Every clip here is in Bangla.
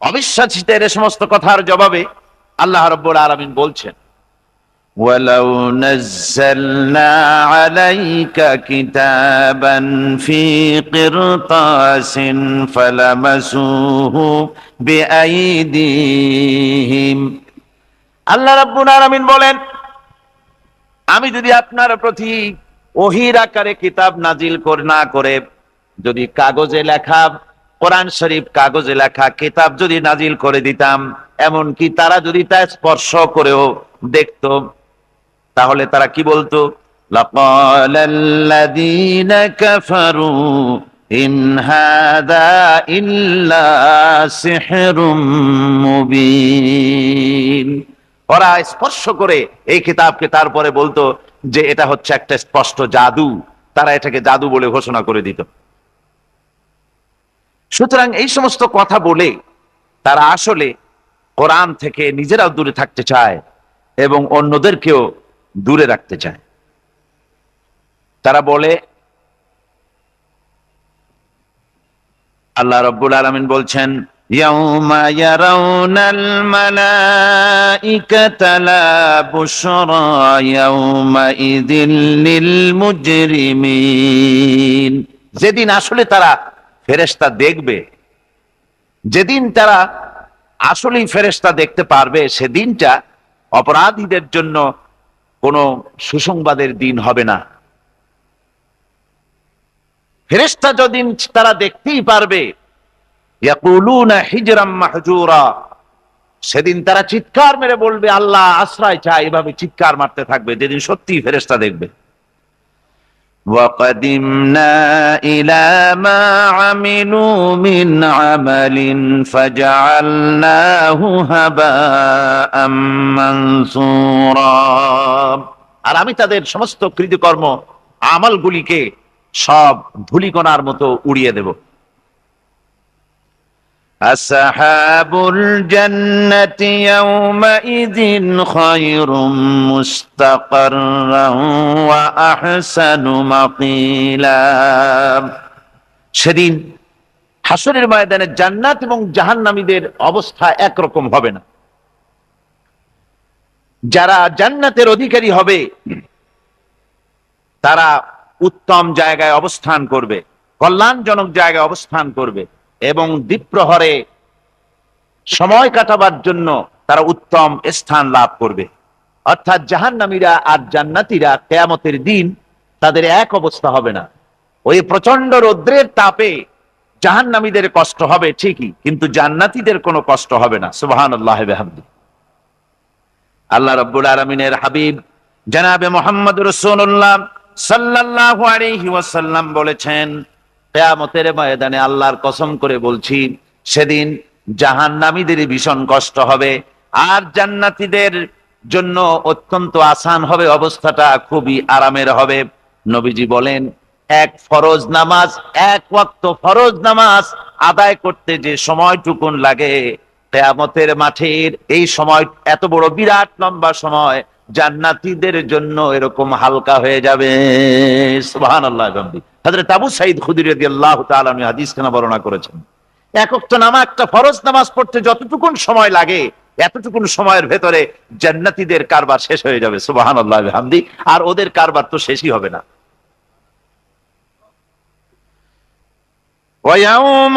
অবিশ্বাসীদের এ সমস্ত কথার জবাবে আল্লাহ রব্বুল আলমিন বলছেন ولو نزلنا عليك كتابا في قرطاس فلمسوه بأيديهم আল্লাহ রাব্বুল আলামিন বলেন আমি যদি আপনার প্রতি ওহির আকারে কিতাব নাজিল করে না করে যদি কাগজে লেখা কোরআন শরীফ, কাগজে লেখা, কিতাব যদি নাজিল করে দিতাম এমন কি তারা যদি তা স্পর্শ করেও দেখত, তাহলে তারা কি বলতো? ওরা স্পর্শ করে এই কিতাবকে তারপরে বলতো যে এটা হচ্ছে একটা স্পষ্ট জাদু, তারা এটাকে জাদু বলে ঘোষণা করে দিত। সুতরাং এই সমস্ত কথা বলে তারা আসলে কোরআন থেকে নিজেরাও দূরে থাকতে চায় এবং অন্যদেরকেও দূরে রাখতে চায় তারা বলে আল্লাহ রব্বুল আলমিন বলছেন يوم يرون الملائكة لا بشرى يومئذ للمجرمين যেদিন আসলে তারা ফেরেশতা দেখবে। যেদিন তারা আসলেই ফেরেশতা দেখতে পারবে, সেদিনটা অপরাধীদের জন্য কোনো সুসংবাদের দিন হবে না। ফেরেশতা যদিন তারা দেখতেই পারবে সেদিন তারা চিৎকার মেরে বলবে, আল্লাহ আশ্রয় চায়। এভাবে চিৎকার মারতে থাকবে, যেদিন সত্যি ফেরেস্তা দেখবে। وقدمنا إلى ما عملوا من عمل فجعلناه هباء منثورا আর আমি তাদের সমস্ত কৃতকর্ম আমলগুলিকে সব ধুলিকণার মতো উড়িয়ে দেব أصحاب الجنة يومئذ خير مستقرا وأحسن مقيلا সেদিন হাসরের ময়দানে জান্নাত এবং জাহান্নামীদের অবস্থা একরকম হবে না যারা জান্নাতের অধিকারী হবে তারা উত্তম জায়গায় অবস্থান করবে কল্যাণজনক জায়গায় অবস্থান করবে এবং দ্বীপ্রহরে সময় কাটাবার জন্য তারা উত্তম স্থান লাভ করবে। অর্থাৎ জাহান্নামীরা আর জান্নাতীরা কেয়ামতের দিন তাদের এক অবস্থা হবে না। ওই প্রচণ্ড রৌদ্রের তাপে জাহান্নামীদের কষ্ট হবে ঠিকই, কিন্তু জান্নাতীদের কোনো কষ্ট হবে না। সুবাহান আল্লাহ আল্লাহ রব্বুল আলমিনের হাবিব জানাবে মোহাম্মদ রসুল্লাহ সাল্লাল্লাহু আলাইহি ওয়াসাল্লাম বলেছেন কেয়ামতের ময়দানে আল্লাহর কসম করে বলছি, সেদিন জাহান জাহান্নামীদের ভীষণ কষ্ট হবে আর জান্নাতীদের জন্য অত্যন্ত আসান হবে, অবস্থাটা খুবই আরামের হবে। নবীজি বলেন, এক ফরজ নামাজ, এক ওয়াক্ত ফরজ নামাজ আদায় করতে যে সময়টুকুন লাগে, কেয়ামতের মাঠের এই সময়, এত বড় বিরাট লম্বা সময় জান্নাতীদের জন্য এরকম হালকা হয়ে যাবে সুবহান আল্লাহ হজরত আবু সাইদ খুদির আল্লাহ তাআলা হাদিস খানা বর্ণনা করেছেন একক তো নামা একটা ফরজ নামাজ পড়তে যতটুকুন সময় লাগে এতটুকুন সময়ের ভেতরে জান্নাতীদের কারবার শেষ হয়ে যাবে সুবাহান আল্লাহ হামদি আর ওদের কারবার তো শেষই হবে না ويوم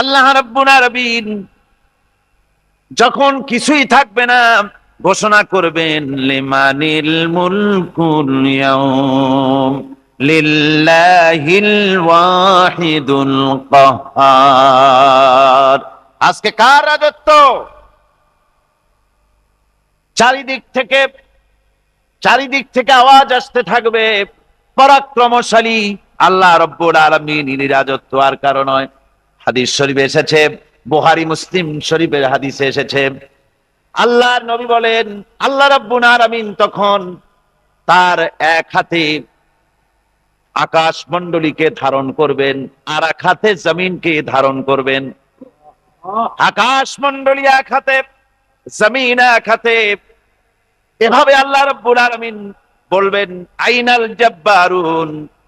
আল্লাহ রাব্বুল যখন কিছুই থাকবে না, ঘোষণা করবেন, লিমানিল মুলকুল লিল্লাহিল ওয়াহিদুল কাহ্হার আজকে কার রাজত্ব? চারিদিক থেকে চারিদিক থেকে আওয়াজ আসতে থাকবে, পরাক্রমশালী আল্লাহ রব্বুল আলামিন। রাজত্ব আর কারণ নয়। হাদিস শরীফে এসেছে, বুহারি মুসলিম শরীফের হাদিসে এসেছে। আল্লাহ নবী বলেন, আল্লাহ রাব্বুল আমিন তখন তার এক হাতে আকাশ মন্ডলীকে ধারণ করবেন, আর এক হাতে জমিনকে ধারণ করবেন। আকাশ মন্ডলী এক হাতে, জমিন এক হাতে। এভাবে আল্লাহ রাব্বুল আলামিন বলবেন, আইনাল জাব্বারুন।